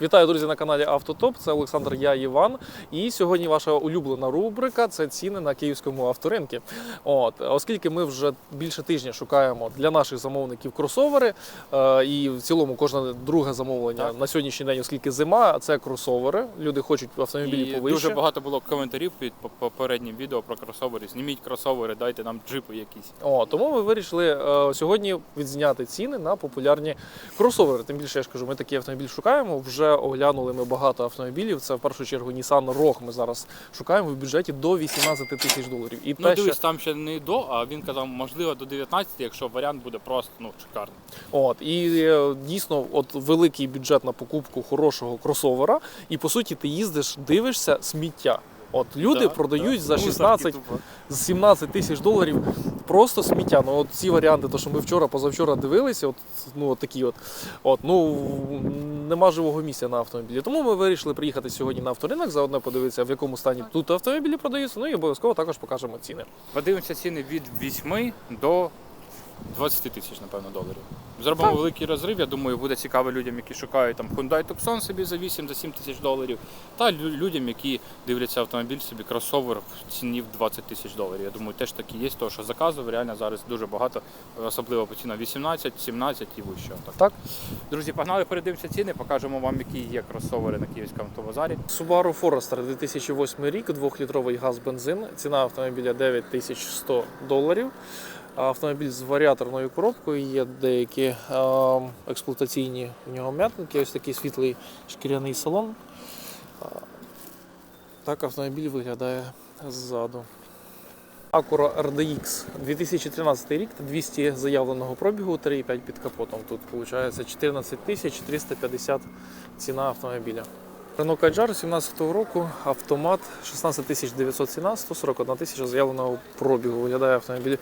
Вітаю, друзі, на каналі Автотоп. Це Олександр, я Іван. І сьогодні ваша улюблена рубрика це ціни на київському авторинку. От, оскільки ми вже більше тижня шукаємо для наших замовників кросовери, е, і в цілому кожне друге замовлення Так. на сьогоднішній день, оскільки зима, це кросовери. Люди хочуть автомобілі І повище. дуже багато було коментарів під попереднім відео про кросовери. Зніміть кросовери, дайте нам джипи якісь. О, тому ми вирішили е, сьогодні відзняти ціни на популярні кросовери. Тим більше я ж кажу, ми такий автомобіль шукаємо. Вже оглянули ми багато автомобілів. Це в першу чергу Nissan Rogue Ми зараз шукаємо в бюджеті до 18 тисяч доларів. І Ну те, дивись, що там ще не до, а він казав, можливо, до 19, якщо варіант буде просто ну шикарний. от і е, дійсно, от великий бюджет на покупку хорошого кросовера, і по суті ти їздиш, дивишся сміття. От люди Да, продають да. за 16 тупо. з 17 тисяч доларів просто сміття. Ну от ці варіанти, то що ми вчора, позавчора дивилися, от ну от такі от. От ну нема живого місця на автомобілі. Тому ми вирішили приїхати сьогодні на авторинок, заодно подивитися, в якому стані тут автомобілі продаються. Ну і обов'язково також покажемо ціни. Подивимося ціни від 8 до 20 тисяч, напевно, доларів. Зробимо Так. великий розрив. Я думаю, буде цікаво людям, які шукають там Hyundai Tucson собі за 8 за 7 тисяч доларів, та людям, які дивляться автомобіль собі кросовер в ціні в 20 тисяч доларів. Я думаю, теж такі є, тому що заказів реально зараз дуже багато, особливо по цінам 18, 17 і вище. Так. Так. Друзі, погнали, передивимося ціни, покажемо вам, які є кросовери на київському автовазарі. Subaru Forester 2008 рік, 2-літровий газ бензин. Ціна автомобіля 9100 доларів. Автомобіль з варіаторною коробкою, є деякі е, експлуатаційні в нього м'ятники, ось такий світлий шкіряний салон. Так автомобіль виглядає ззаду. Acura RDX 2013 рік, 200 заявленого пробігу, 3,5 під капотом. Тут виходить 14 350 ціна автомобіля. Renault Kadjar 17 року, автомат 16 900 ціна, 141 тисяча заявленого пробігу. Виглядає автомобіль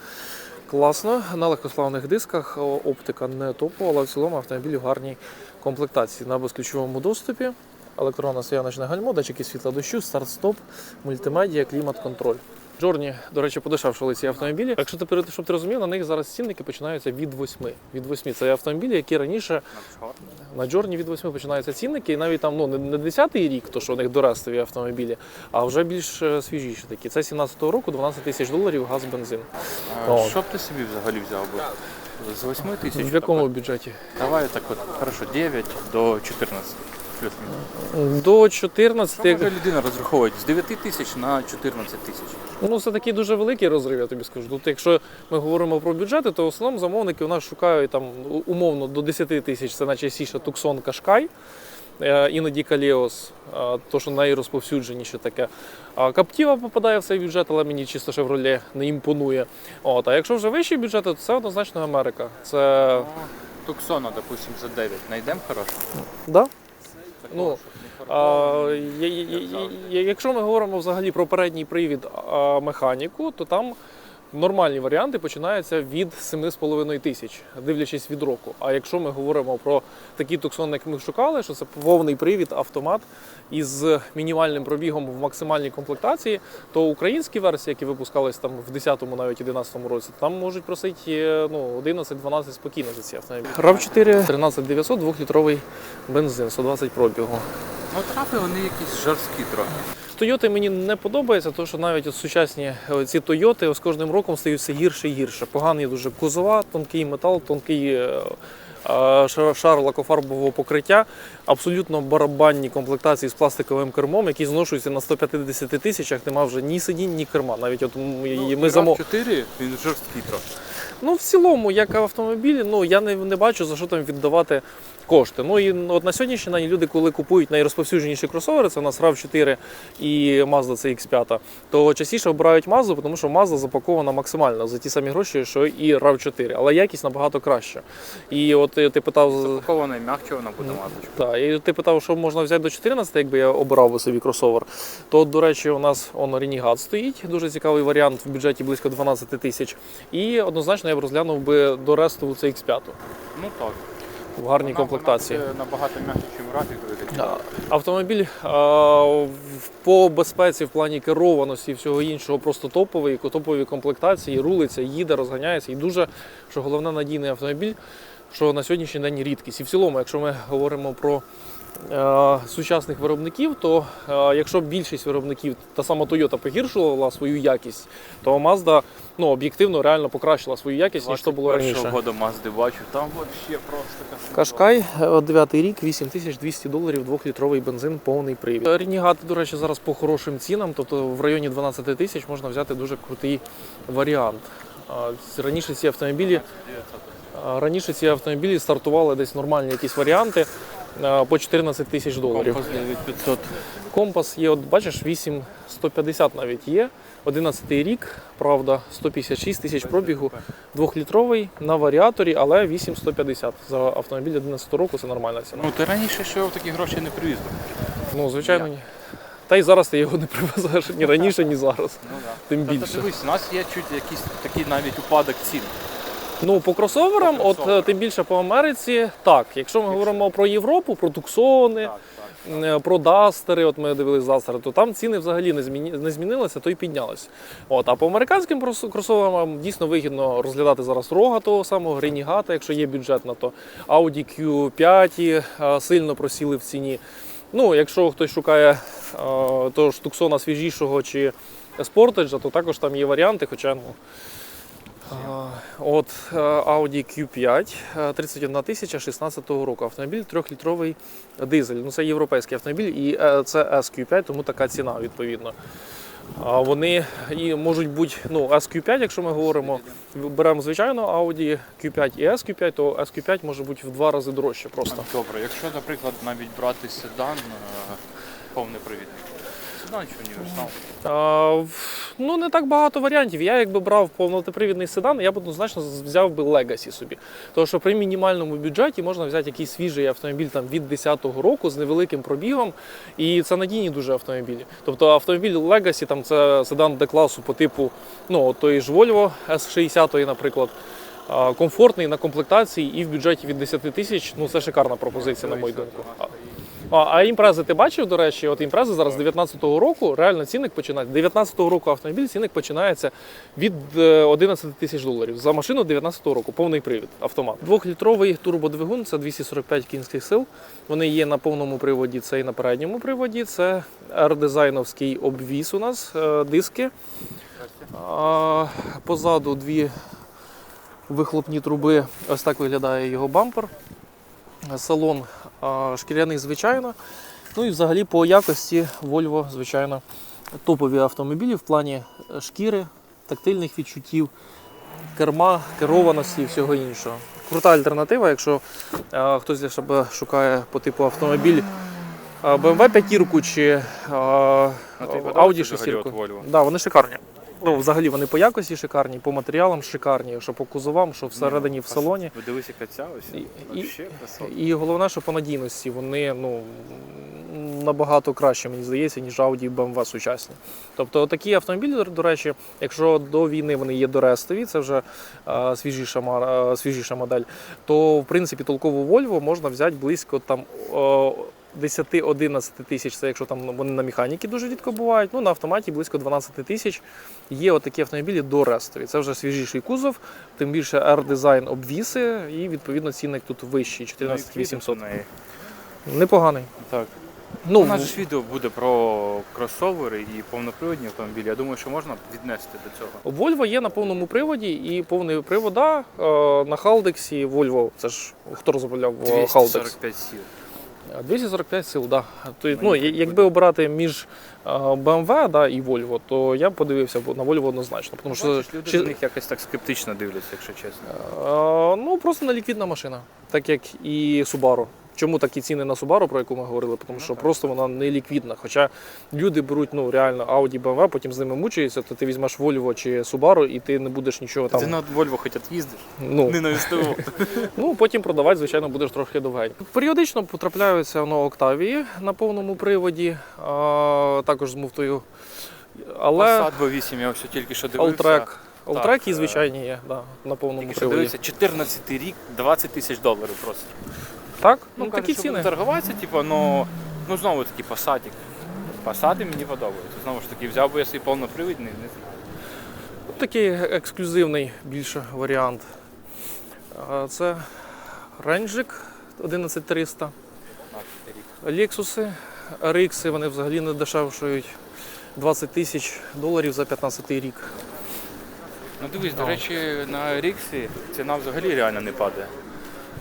класно, на легкославних дисках, оптика не топова, але в цілому автомобіль в гарній комплектації. На безключовому доступі, електронна стояночне гальмо, датчики світла дощу, старт-стоп, мультимедіа, клімат-контроль. Джорні, до речі, подешевшили ці автомобілі. Якщо ти щоб ти розумів, на них зараз цінники починаються від 8. Від 8. Це автомобілі, які раніше на Джорні від 8 починаються цінники, і навіть там ну не не 10-й рік, то що у них дорестові автомобілі, а вже більш е, свіжіші такі. Це 17-го року, 12 тисяч доларів, газ, бензин. О. Що б ти собі взагалі взяв би? З 8 тисяч? В якому бюджеті? Давай так от, хорошо, 9 до 14. Плюс-мінус. До 14. Що може людина розраховувати? З 9 тисяч на 14 тисяч. Ну, це такий дуже великий розрив, я тобі скажу. Тут, якщо ми говоримо про бюджети, то в основному замовники у нас шукають там умовно до 10 тисяч. Це найчастіше Tucson Qashqai, е, іноді Каліос, то що найрозповсюдженіше таке. Каптіва попадає в цей бюджет, але мені чисто Chevrolet не імпонує. От, а якщо вже вищі бюджети, то це однозначно Америка. Це Туксона, допустим, за 9. Найдемо хорошо? да? Ну, А, я- я- я- якщо ми говоримо взагалі про передній привід а, механіку, то там нормальні варіанти починаються від 7,5 тисяч, дивлячись від року. А якщо ми говоримо про такі туксони, як ми шукали, що це повний привід, автомат із мінімальним пробігом в максимальній комплектації, то українські версії, які випускались там в 10-му, навіть 11-му році, там можуть просити е, ну, 11-12 спокійно за ці автомобілі. RAV4 13900, 2-літровий бензин, 120 пробігу. Ну, трапи вони якісь жорсткі трохи. Тойоти мені не подобається, тому що навіть от сучасні е, ці Тойоти з кожним роком стають все гірше і гірше. Поганий дуже кузова, тонкий метал, тонкий е, е, шар- лакофарбового покриття, абсолютно барабанні комплектації з пластиковим кермом, які зношуються на 150 тисячах. Нема вже ні сидінь, ні керма. Навіть от Ну, ми замо... 4 він жорсткий трохи. Ну, в цілому, як автомобілі, ну я не, не бачу за що там віддавати кошти. Ну і от на сьогоднішній день люди, коли купують найрозповсюдженіші кросовери, це у нас rav 4 і Mazda CX5, то частіше обирають Mazda, тому що Mazda запакована максимально за ті самі гроші, що і rav 4 але якість набагато краща. І от е, ти питав. Запакована і м'якче вона буде мазочка. Так, і ти питав, що можна взяти до 14, якби я обирав би собі кросовер. То, до речі, у нас он Renegade стоїть, дуже цікавий варіант в бюджеті близько 12 тисяч. І однозначно я б розглянув би до ресту це X5 Ну так. В гарній Вона- комплектації. Вона набагато м'якше, ніж графік виглядає. Автомобіль а, по безпеці в плані керованості і всього іншого просто топовий, топові комплектації, рулиться, їде, розганяється. І дуже, що головне, надійний автомобіль, що на сьогоднішній день рідкість. І в цілому, якщо ми говоримо про сучасних виробників, то е, якщо більшість виробників, та сама Toyota погіршувала свою якість, то Mazda ну, об'єктивно реально покращила свою якість, ніж то було раніше. года Мазди бачу, там взагалі просто космос. Кашкай, 9 рік, 8200 доларів, 2-літровий бензин, повний привід. Ренігати, до речі, зараз по хорошим цінам, тобто в районі 12 тисяч можна взяти дуже крутий варіант. Раніше ці автомобілі, раніше ці автомобілі стартували десь нормальні якісь варіанти по 14 тисяч доларів. Компас 9500. Компас є, от бачиш, 8150 навіть є. 11 рік, правда, 156 тисяч пробігу, двохлітровий на варіаторі, але 8150. За автомобіль 11 року це нормальна ціна. Ну ти раніше що такі гроші не привіз. Ну, звичайно, ні. Та й зараз ти його не привезеш ні раніше, ні зараз. Ну, да. Тим Та більше. дивись, у нас є чуть якийсь такий навіть упадок цін. Ну, по кросоверам, По кросоверам. е, тим більше по Америці, так. Якщо ми говоримо про Європу, про туксони, Так, так. е, про дастери, от ми дивились дастери, то там ціни взагалі не, зміні, не змінилися, то й піднялися. От, а по американським кросоверам дійсно вигідно розглядати зараз рога того самого Ренігата, якщо є бюджет на то. Audi Q5 е, сильно просіли в ціні. Ну, якщо хтось шукає е, того ж туксона свіжішого чи спортеджа, то також там є варіанти, хоча ну. От е, Audi Q5 е, 31 тисяча 16 року. Автомобіль 3-літровий дизель. Ну це європейський автомобіль і е, це SQ5, тому така ціна відповідно. Вони і можуть бути ну, SQ5, якщо ми говоримо, беремо звичайно Audi Q5 і SQ5, то SQ5 може бути в два рази дорожче просто. Добре, якщо, наприклад, навіть брати седан е, повнопривідний. Седан чи універсал? А, ну не так багато варіантів. Я якби брав повнотипривідний седан, я б однозначно взяв би Legacy собі. Тому що при мінімальному бюджеті можна взяти якийсь свіжий автомобіль там від 10-го року з невеликим пробігом, і це надійні дуже автомобілі. Тобто автомобіль Legacy, там це седан Д-класу по типу ну, тої ж Volvo S60, наприклад. Комфортний на комплектації і в бюджеті від 10 тисяч. Ну це шикарна пропозиція, на мою думку. А- а, імпрези ти бачив, до речі, от імпрези зараз 19-го року, реально цінник починається. 19-го року автомобіль цінник починається від е, 11 тисяч доларів. За машину 19-го року, повний привід, автомат. Двохлітровий турбодвигун це 245 кінських сил. Вони є на повному приводі, це і на передньому приводі. Це R-дизайновський обвіз у нас, е, диски. А, Позаду дві вихлопні труби. Ось так виглядає його бампер. Салон шкіряний, звичайно. Ну і взагалі по якості Volvo, звичайно, топові автомобілі в плані е, шкіри, тактильних відчуттів, керма, керованості і всього іншого. Крута альтернатива, якщо е, хтось для себе шукає по типу автомобіль е, BMW 5 чи А Audi подобається 6. взагалі? Да, вони шикарні. Ну, взагалі вони по якості шикарні, по матеріалам шикарні, що по кузовам, що всередині в салоні. Ви дивись, яка ця ось. І- і- Вообще красота. І головне, що по надійності вони ну, набагато краще, мені здається, ніж Audi і BMW сучасні. Тобто такі автомобілі, до речі, якщо до війни вони є дорестові, це вже е, свіжіша, е, свіжіша модель, то в принципі толкову Volvo можна взяти близько там. о, 10-11 тисяч, це якщо там вони на механіки дуже рідко бувають. Ну на автоматі близько 12 тисяч. Є отакі автомобілі до рестові. Це вже свіжіший кузов, тим більше R-дизайн обвіси, і відповідно цінник тут вищий 14 800. Ну, і неї. Непоганий. Так. Ну, У нас же ж відео буде про кросовери і повноприводні автомобілі. Я думаю, що можна віднести до цього. Volvo є на повному приводі і повний привода е, на Халдексі Volvo. Це ж хто розробляв е, Халдекс? 245 сіл. 245 сил, да. То, ну, якби обирати між BMW да, і Volvo, то я б подивився на Volvo однозначно. Тому що Бачиш, люди чи- до них якось так скептично дивляться, якщо чесно. Ну, просто неліквідна машина, так як і Subaru. Чому такі ціни на Subaru, про яку ми говорили? Тому що просто вона не ліквідна. Хоча люди беруть ну, реально Audi, BMW, потім з ними мучаються, то ти візьмеш Volvo чи Subaru і ти не будеш нічого там. Ти на Volvo хоч їздиш? Ну, Не на СТО. ну, потім продавати, звичайно, будеш трохи довгенько. Періодично потрапляються ну, Octavia на повному приводі, а, також з муфтою. Але Passat B8 я ось тільки що дивився. Alltrack. Е, звичайні є, да, на повному Тільки що приводі. дивився, 14 рік, 20 тисяч доларів просто. Так? Ну, Ну, кажуть, такі що ціни. будуть торгуватися, типу, ну, ну знову таки Passatик. Passati мені подобаються. Знову ж таки, взяв би я свій повнопривідний, не знаю. Такий ексклюзивний більше варіант. А Це ренджик 11300. 15 рік. Lexus, RX, вони взагалі не дешевшують 20 тисяч доларів за 15 рік. Ну дивись, до Ну. речі, на Ріксі ціна взагалі реально не падає.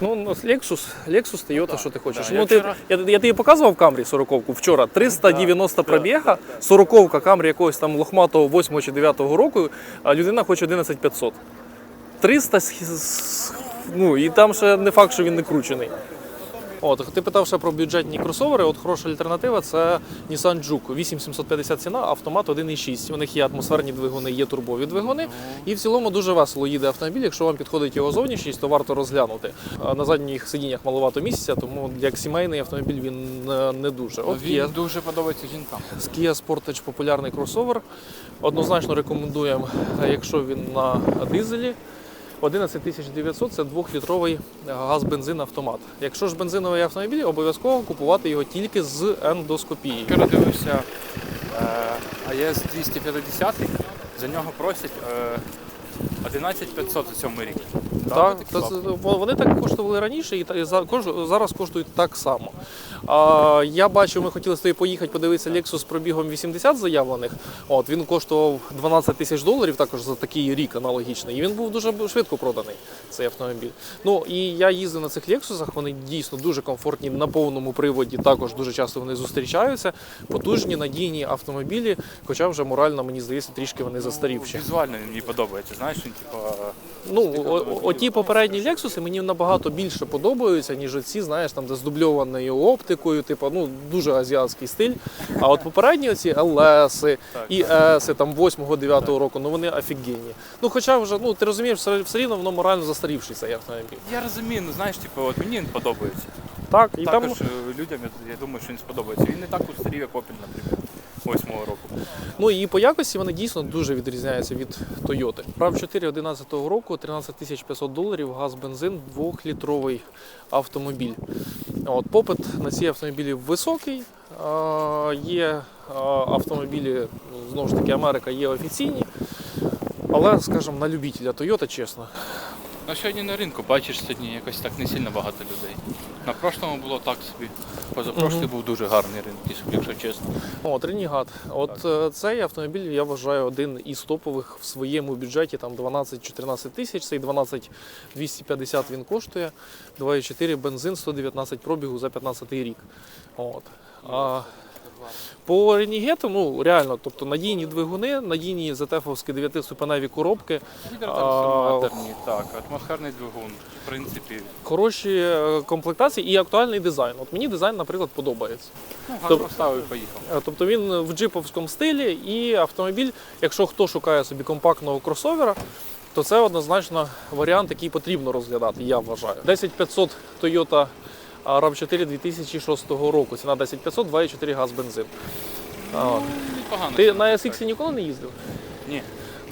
Ну, Lexus, Lexus, Toyota, що ти хочеш. да. Ну, Я ти, вчора- я, я тобі показував Камрі 40 вчора. 390 пробіга, 40 Камрі якогось там лохматого 8 чи 9 року, а людина хоче 11500. 300, з- з- ну і там ще не факт, що він не кручений. От, ти питав ще про бюджетні кросовери. От хороша альтернатива це Nissan Juke. 8750 ціна, автомат 1.6. У них є атмосферні двигуни, є турбові двигуни. І в цілому дуже весело їде автомобіль. Якщо вам підходить його зовнішність, то варто розглянути. На задніх сидіннях маловато місця, тому як сімейний автомобіль він е, не дуже. От Він є дуже подобається жінкам. з Kia Sportage популярний кросовер. Однозначно рекомендуємо, е, якщо він на дизелі. 11900 це 2-літровий газ-бензин автомат. Якщо ж бензиновий автомобіль, обов'язково купувати його тільки з ендоскопією. Вчора дивився е, АЕС 250, за нього просять е, 11500 за цьому рік. Так, такі та бабки? це- во- вони так коштували раніше і зараз коштують так само. А, я бачу, ми хотіли з тобою поїхати подивитися Lexus з пробігом 80 заявлених. От він коштував 12 тисяч доларів, також за такий рік аналогічний. І він був дуже швидко проданий цей автомобіль. Ну і я їздив на цих Lexusах, вони дійсно дуже комфортні на повному приводі. Також дуже часто вони зустрічаються. Потужні, надійні автомобілі, хоча вже морально мені здається, трішки вони застарівші. Візуально він мені подобається. Знаєш, він типу. Ну, о- оті попередні Lexus мені набагато більше подобаються, ніж оці, знаєш, там де з дубльованою оптикою, типу, ну дуже азіатський стиль. А от попередні оці LS Так, і S, там 8-9 року, ну вони офігенні. Ну, хоча вже, ну ти розумієш, все, все рівно воно морально застарівший цей автомобіль. Я розумію, ну знаєш, типу, от мені він подобається. Так, і Також е, людям я, я думаю, що він сподобається. Він не так устарів, як Opel, наприклад, восьмого року. ну і по якості вони дійсно дуже відрізняються від Toyota. rav 4 11 року, 13 500 доларів, газ, бензин, 2-літровий автомобіль. От, попит на ці автомобілі високий. Є автомобілі, знову ж таки, Америка є офіційні. Але, скажімо, на любителя Toyota, чесно. Ну сьогодні на ринку, бачиш, сьогодні якось так не сильно багато людей. На прошлому було так собі. Позапрошлий був дуже гарний ринок, якщо чесно. От Ренігат. От так. цей автомобіль, я вважаю, один із топових в своєму бюджеті, там 12-14 тисяч, цей 12 250 він коштує, 2,4 бензин, 119 пробігу за 15 рік. От. А, по Ренігету, ну реально, тобто надійні двигуни, надійні ZF-овські 9-ступеневі коробки, Гідротрансформаторні, так, атмосферний двигун, в принципі. хороші е, комплектації і актуальний дизайн. От мені дизайн, наприклад, подобається. Ну, Тоб- газ поставив і поїхав. Е, Тобто він в джиповському стилі і автомобіль, якщо хто шукає собі компактного кросовера, то це однозначно варіант, який потрібно розглядати, я вважаю. 10500 Toyota RAV4 2006 року. Ціна 10500, 2,4 газ бензин. А. Непогано. Ти на SX ніколи не їздив? Ні.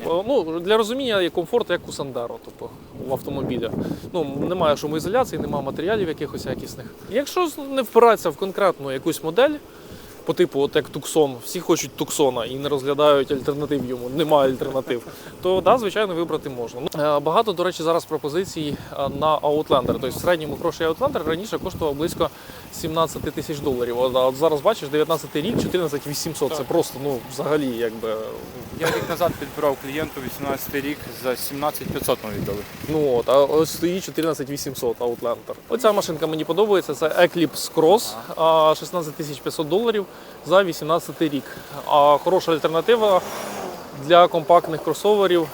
Ну, для розуміння є комфорт, як у Сандаро, тобто у автомобіля. Ну, немає шумоізоляції, немає матеріалів якихось якісних. Якщо не впиратися в конкретну якусь модель, по типу, от як Туксон, всі хочуть Туксона і не розглядають альтернатив йому, немає альтернатив, то да, звичайно, вибрати можна. Ну, е, Багато, до речі, зараз пропозицій е, на Outlander. Тобто в середньому гроші Outlander раніше коштував близько 17 тисяч доларів. А от зараз бачиш, 19 рік, 14 800. Це просто ну, взагалі якби Я рік назад підбирав клієнту 18 рік за 17 500 ми віддали. Ну от, а ось стоїть 14800 Outlander. Оця машинка мені подобається. Це Eclipse Cross, а, 16 500 доларів за 18 рік. А хороша альтернатива для компактних кросоверів.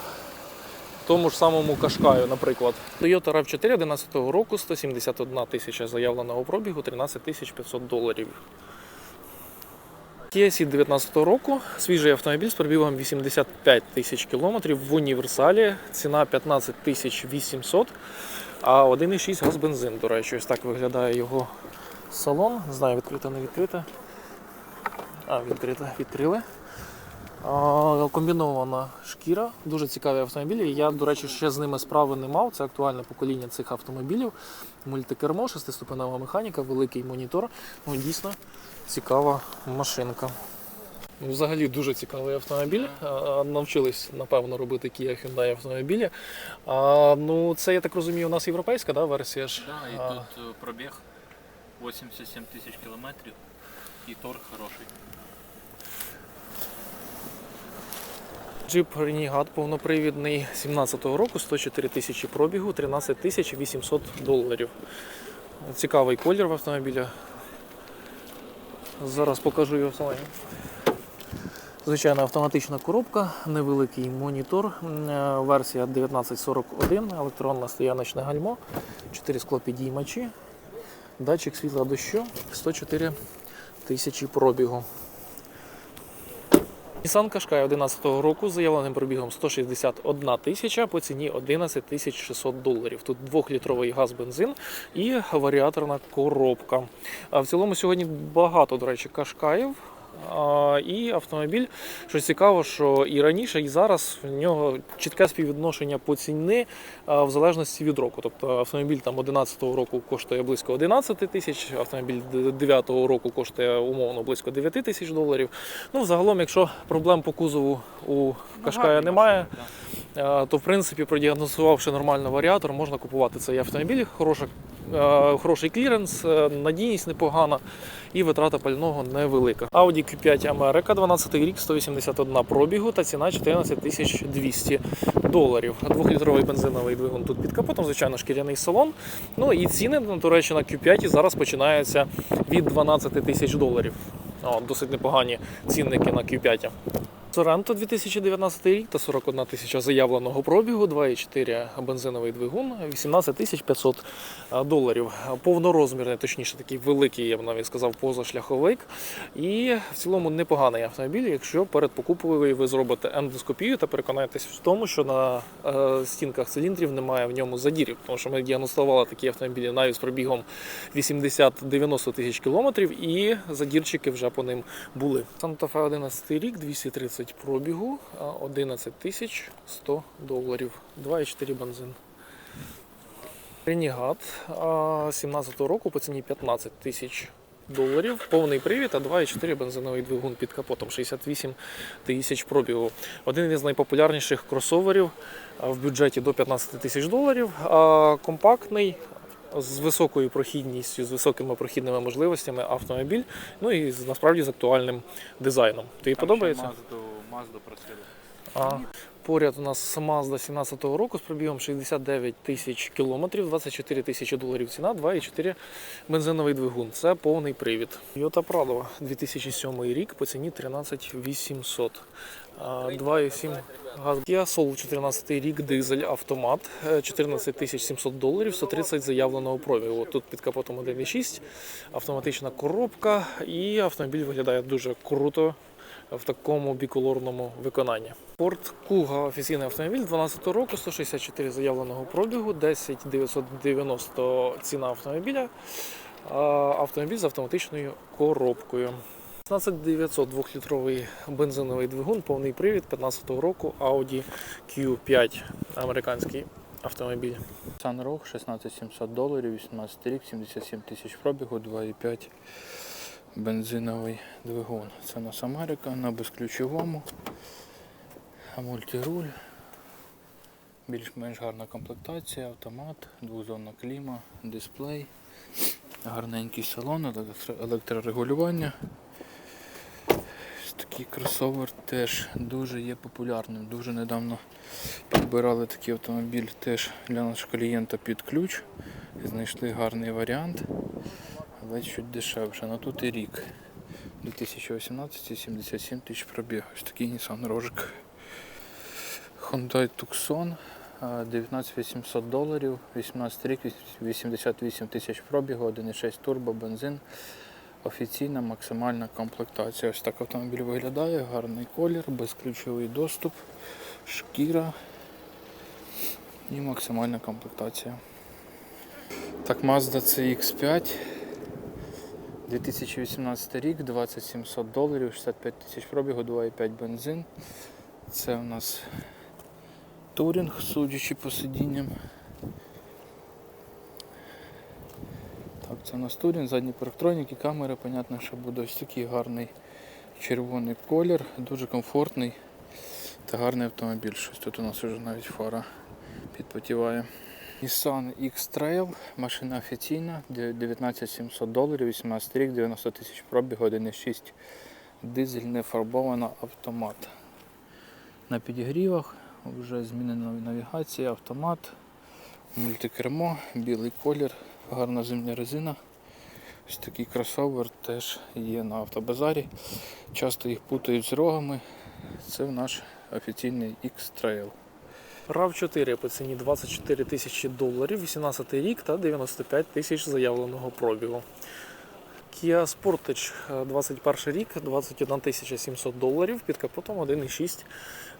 Тому ж самому Кашкаю, наприклад. Toyota RAV4 11 року, 171 тисяча заявленого пробігу, 13 500 доларів. Kia Ceed 19 року, свіжий автомобіль з пробігом 85 тисяч кілометрів в універсалі. Ціна 15 тисяч 800, а 1,6 газ бензин. До речі, ось так виглядає його салон. Не знаю, відкрите, не відкрите. А, відкрите, відкрили. Комбінована шкіра, дуже цікаві автомобілі. Я, до речі, ще з ними справи не мав. Це актуальне покоління цих автомобілів. Мультикермо, шестиступенева механіка, великий монітор. Ну, дійсно цікава машинка. Ну, Взагалі дуже цікавий автомобіль. А, Навчились, напевно, робити Kia Hyundai автомобілі. А, ну, це, я так розумію, у нас європейська да, версія ж. А, пробіг. 87 тисяч кілометрів і торг хороший. Джип Renegade повнопривідний 17-го року, 104 тисячі пробігу, 13 тисяч 800 доларів. Цікавий колір в автомобіля. Зараз покажу його салоні. Звичайна автоматична коробка, невеликий монітор, е, версія 1941, електронне стояночне гальмо, 4 склопідіймачі, датчик світла дощу, 104 тисячі пробігу. Nissan Qashqai 11 року з заявленим пробігом 161 тисяча по ціні 11 тисяч 600 доларів. Тут 2-літровий газ бензин і варіаторна коробка. А в цілому сьогодні багато, до речі, кашкаїв. І автомобіль, що цікаво, що і раніше, і зараз в нього чітке співвідношення по ціни в залежності від року. Тобто автомобіль там 11 року коштує близько 11 тисяч, автомобіль 9-го року коштує умовно близько 9 тисяч доларів. Ну, загалом, якщо проблем по кузову у Кашкая немає, е, то в принципі, продіагностувавши нормально варіатор, можна купувати цей автомобіль. Хороша, е, хороший кліренс, е, надійність непогана і витрата пального невелика. Audi Q5 America, 12 рік, 181 пробігу та ціна 14 тисяч 200 доларів. Двохлітровий бензиновий двигун тут під капотом, звичайно, шкіряний салон. Ну і ціни, до речі, на Q5 зараз починаються від 12 тисяч доларів. О, досить непогані цінники на Q5. Sorento 2019 рік та 41 тисяча заявленого пробігу, 2,4 бензиновий двигун, 18 тисяч 500 доларів. Повнорозмірний, точніше, такий великий, я б навіть сказав, позашляховик. І в цілому непоганий автомобіль, якщо перед покупкою ви зробите ендоскопію та переконаєтесь в тому, що на е, стінках циліндрів немає в ньому задірів. Тому що ми діагностували такі автомобілі навіть з пробігом 80-90 тисяч кілометрів, і задірчики вже по ним були. Santa Fe 11 рік, 230 пробігу, а 11 тисяч 100 доларів, 2,4 бензин. Ренігат 17 року по ціні 15 тисяч доларів, повний привід, а 2,4 бензиновий двигун під капотом, 68 тисяч пробігу. Один із найпопулярніших кросоверів в бюджеті до 15 тисяч доларів, компактний. З високою прохідністю, з високими прохідними можливостями автомобіль, ну і насправді з актуальним дизайном. Тобі подобається? Мазду, Мазду просили. А, поряд у нас Mazda 17-го року з пробігом 69 тисяч кілометрів, 24 тисячі доларів ціна, 2,4 бензиновий двигун. Це повний привід. Toyota Prado 2007 рік по ціні 13 800. А, 2,7 газ. Kia Soul 14 рік, дизель, автомат, е, 14 тисяч 700 доларів, 130 заявленого пробігу. Тут під капотом 1,6, автоматична коробка і автомобіль виглядає дуже круто в такому біколорному виконанні. Ford Kuga офіційний автомобіль 12 року, 164 заявленого пробігу, 10 990 ціна автомобіля. Автомобіль з автоматичною коробкою. 15900 2-літровий бензиновий двигун, повний привід 15 року Audi Q5 американський автомобіль. Sunrock 16700 доларів, 18 рік, 77 тисяч пробігу, 2,5 бензиновий двигун. Це нас Америка на безключовому. А мультируль. Більш-менш гарна комплектація, автомат, двозонна кліма, дисплей, гарненький салон, електрорегулювання. Такий кросовер теж дуже є популярним. Дуже недавно підбирали такий автомобіль теж для нашого клієнта під ключ. Знайшли гарний варіант, але чуть дешевше. Ну тут і рік. 2018 77 тисяч пробіг. Ось такий Nissan Рожик. Hyundai Tucson. а, 19 800 доларів, 18 рік, 88 тисяч пробігу, 1,6 турбо, бензин. Офіційна максимальна комплектація. Ось так автомобіль виглядає, гарний колір, безключовий доступ, шкіра і максимальна комплектація. Так, Mazda CX5. 2018 рік, 2700 доларів, 65 тисяч пробігу, 2,5 бензин. Це у нас турінг, судячи по сидінням. Так, це у нас турінг, задні парктроніки, камери, понятно, що буде ось такий гарний червоний колір, дуже комфортний та гарний автомобіль. Щось тут у нас вже навіть фара підпотіває. Nissan X-Trail, машина офіційна, де- 19700 доларів, 18 рік, 90 тисяч пробігу, 1,6 дизель не фарбована автомат. На підігрівах вже змінена навігація, автомат, мультикермо, білий колір, гарна зимня резина. Ось такий кросовер теж є на автобазарі. Часто їх путають з рогами. Це наш офіційний X-Trail. Rav 4 по ціні 24 тисячі доларів, 18 рік та 95 тисяч заявленого пробігу. Kia Sportage е, 21 рік, 21 тисяча 700 доларів, під капотом 1,6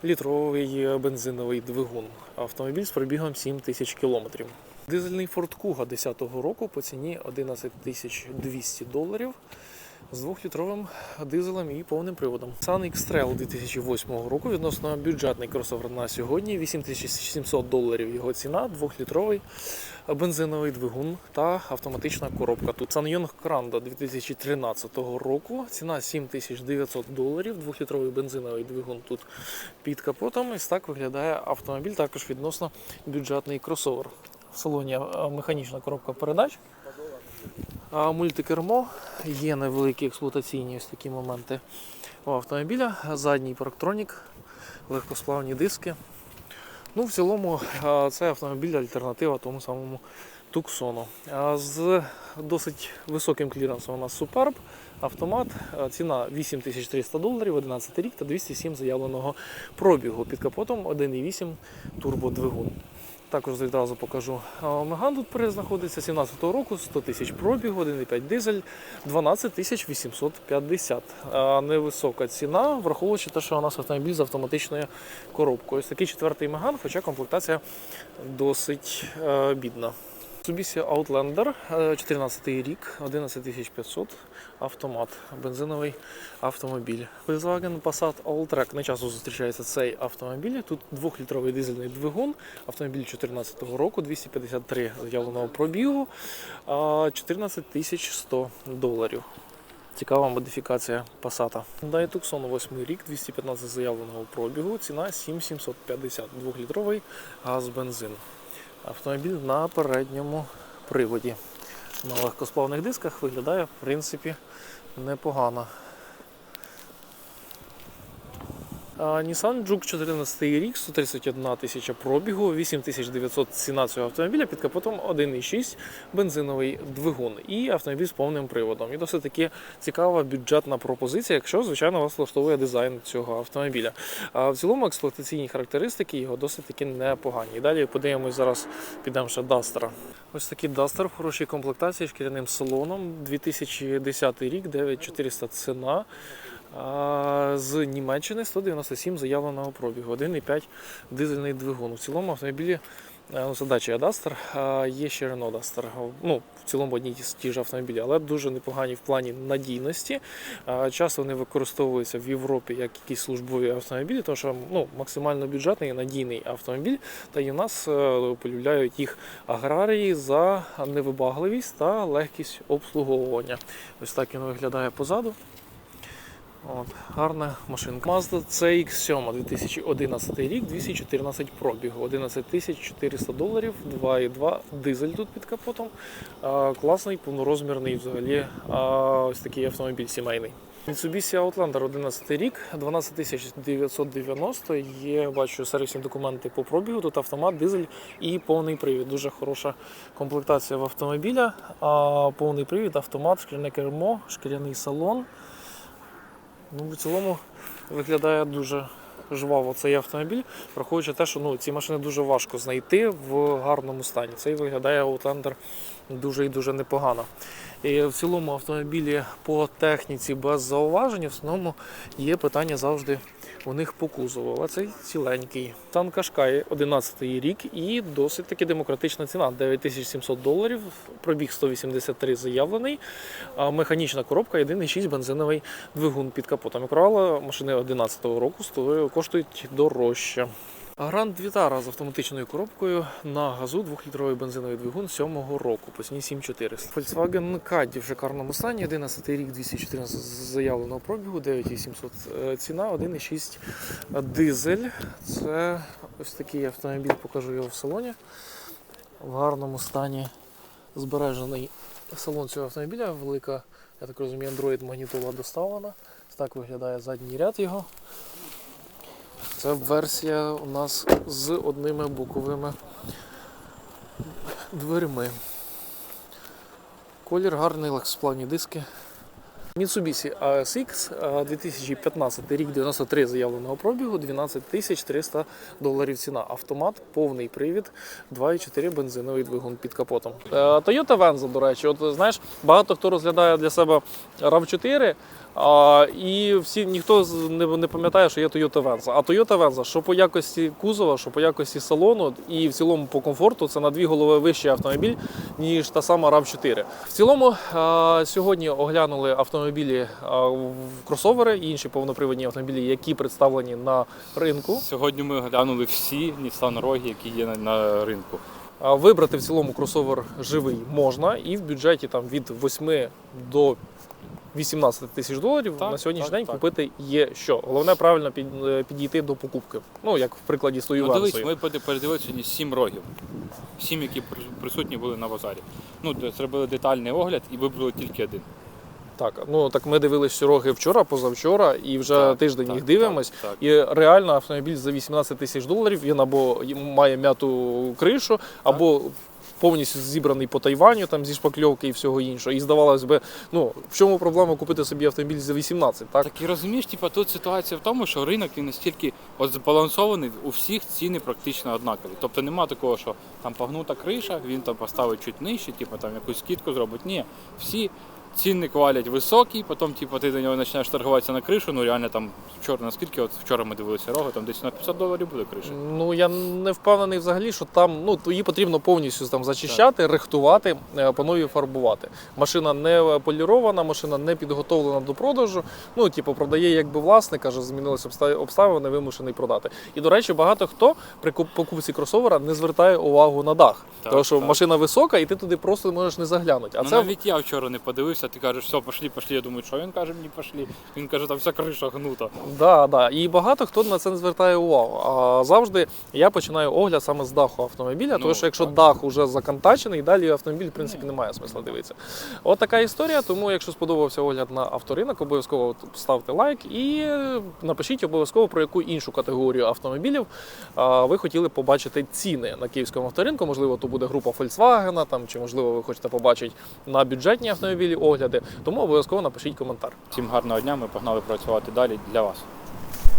літровий бензиновий двигун. Автомобіль з пробігом 7 тисяч кілометрів. Дизельний Ford Kuga 10-го року по ціні 11 тисяч 200 доларів з двохлітровим дизелем і повним приводом. Sun X-Trail 2008 року відносно бюджетний кросовер на сьогодні 8700 доларів його ціна, двохлітровий бензиновий двигун та автоматична коробка. Тут Sanyong Granda 2013 року, ціна 7900 доларів, двохлітровий бензиновий двигун тут під капотом. Ось так виглядає автомобіль, також відносно бюджетний кросовер. В салоні е, механічна коробка передач. А мультикермо є невеликі експлуатаційні ось такі моменти у автомобіля. Задній парктронік, легкосплавні диски. Ну, в цілому, це автомобіль альтернатива тому самому Туксону. З досить високим кліренсом у нас Superb, автомат, ціна 8300 доларів, 11 рік та 207 заявленого пробігу. Під капотом 1,8 турбодвигун. Також відразу покажу. Меган тут перед знаходиться 17-го року, 100 тисяч пробігу, 1,5 дизель, 12 тисяч 850. Невисока ціна, враховуючи те, що у нас автомобіль з автоматичною коробкою. Ось такий четвертий Меган, хоча комплектація досить е, бідна. Mitsubishi Outlander, е, 14 рік, 11500, автомат, бензиновий автомобіль. Volkswagen Passat Alltrack не часто зустрічається цей автомобіль. Тут 2-літровий дизельний двигун, автомобіль 2014 року, 253 заявленого пробігу, а 14100 доларів. Цікава модифікація Passat. Hyundai Tucson 8 рік, 215 заявленого пробігу, ціна 7750, 2-літровий газ-бензин. Автомобіль на передньому приводі. На легкосплавних дисках виглядає, в принципі, непогано. А, Nissan Juke 14 рік, 131 тисяча пробігу, 8900 ціна цього автомобіля, під капотом 1,6 бензиновий двигун і автомобіль з повним приводом. І досить таки цікава бюджетна пропозиція, якщо, звичайно, вас влаштовує дизайн цього автомобіля. А в цілому експлуатаційні характеристики його досить таки непогані. І далі подивимось зараз, підемо ще Дастера. Ось такий Дастер в хорошій комплектації шкіряним салоном. 2010 рік, 9400 ціна. З Німеччини 197 заявленого пробігу, 1,5 дизельний двигун. У цілому автомобілі е, ну, це Dacia а є ще Renault Duster. Ну, в цілому одні ті ж автомобілі, але дуже непогані в плані надійності. Часто вони використовуються в Європі як якісь службові автомобілі, тому що ну, максимально бюджетний і надійний автомобіль. Та і в нас е, полюбляють їх аграрії за невибагливість та легкість обслуговування. Ось так він виглядає позаду. От, гарна машинка. Mazda CX-7 2011 рік, 214 пробігу, 11 400 доларів, 2,2 дизель тут під капотом. А, класний, повнорозмірний взагалі а, ось такий автомобіль сімейний. Mitsubishi Outlander 11 рік, 12 990. Є, бачу, сервісні документи по пробігу. Тут автомат, дизель і повний привід. Дуже хороша комплектація в автомобіля. А, повний привід, автомат, шкіряне кермо, шкіряний салон. Ну, в цілому виглядає дуже жваво цей автомобіль, враховуючи те, що ну, ці машини дуже важко знайти в гарному стані. Цей виглядає Outlander дуже і дуже непогано. І в цілому автомобілі по техніці без зауважень, в основному є питання завжди у них по кузову, але цей ціленький. Тан Кашкай 11 рік і досить таки демократична ціна 9700 доларів, пробіг 183 заявлений, а механічна коробка 1,6 бензиновий двигун під капотом. Як машини 11 року коштують дорожче. Гранд Вітара з автоматичною коробкою на газу 2-літровий бензиновий двигун 7-го року по ціні 7400. Volkswagen Caddy в шикарному стані, 11 рік 214 заявленого пробігу, 9800 е, ціна, 1,6 дизель. Це ось такий автомобіль, покажу його в салоні. В гарному стані збережений салон цього автомобіля. Велика, я так розумію, Android магнітола доставлена. Так виглядає задній ряд його. Це версія у нас з одними боковими дверми. Колір гарний, легкосплавні диски. Mitsubishi ASX 2015 рік 93 заявленого пробігу, 12 300 доларів ціна. Автомат, повний привід, 2,4 бензиновий двигун під капотом. Е, Toyota Venza, до речі, от знаєш, багато хто розглядає для себе RAV4, а, і всі ніхто не, не пам'ятає, що є Toyota Venza. А Toyota Venza, що по якості кузова, що по якості салону, і в цілому по комфорту, це на дві голови вищий автомобіль, ніж та сама RAV4. В цілому а, сьогодні оглянули автомобілі а, в- кросовери і інші повноприводні автомобілі, які представлені на ринку. Сьогодні ми оглянули всі Nissan Rogue, які є на, на ринку. А Вибрати в цілому кросовер живий можна, і в бюджеті там від 8 до 18 тисяч доларів Так, на сьогоднішній так, день так. купити є що. Головне правильно під, е, підійти до покупки. Ну як в прикладі з тою Ну, дивись, ми передивилися сьогодні сім рогів. Сім, які присутні були на базарі. Ну, зробили детальний огляд і вибрали тільки один. Так, ну так ми дивилися роги вчора, позавчора, і вже Так, тиждень так, їх дивимось. так, так. І реально автомобіль за 18 тисяч доларів він або має м'яту кришу, або повністю зібраний по Тайваню, там зі шпакльовки і всього іншого. І здавалось би, ну в чому проблема купити собі автомобіль за 18, так? Так і розумієш, типа, тут ситуація в тому, що ринок він настільки от збалансований, у всіх ціни практично однакові. Тобто нема такого, що там погнута криша, він там поставить чуть нижче, типу там якусь скидку зробить. Ні, всі цінник валять високий, потім типу, ти до нього починаєш торгуватися на кришу. Ну реально там вчора наскільки, от вчора ми дивилися рогу, там десь на 500 доларів буде криша. Ну я не впевнений взагалі, що там ну її потрібно повністю там зачищати, рихтувати, е, по новій фарбувати. Машина не полірована, машина не підготовлена до продажу. Ну, типу, продає якби власник, каже, змінилися обста- обставини, вимушений продати. І до речі, багато хто при куп- покупці кросовера не звертає увагу на дах. Так, тому що так. машина висока, і ти туди просто можеш не заглянути. А ну, це навіть я вчора не подивився, ти кажеш, все, пошли, пошли. Я думаю, що він каже, мені пошли. Він каже, там вся криша гнута. Да, да. І багато хто на це не звертає увагу. А завжди я починаю огляд саме з даху автомобіля, Ну, тому що якщо так. дах уже закантачений, далі автомобіль в принципі немає смисла дивитися. От така історія. Тому, якщо сподобався огляд на авторинок, обов'язково ставте лайк і напишіть обов'язково про яку іншу категорію автомобілів ви хотіли побачити ціни на київському авторинку. Можливо, то буде група Volkswagen, там чи можливо ви хочете побачити на бюджетні автомобілі огляди. Тому обов'язково напишіть коментар. Всім гарного дня, ми погнали працювати далі для вас.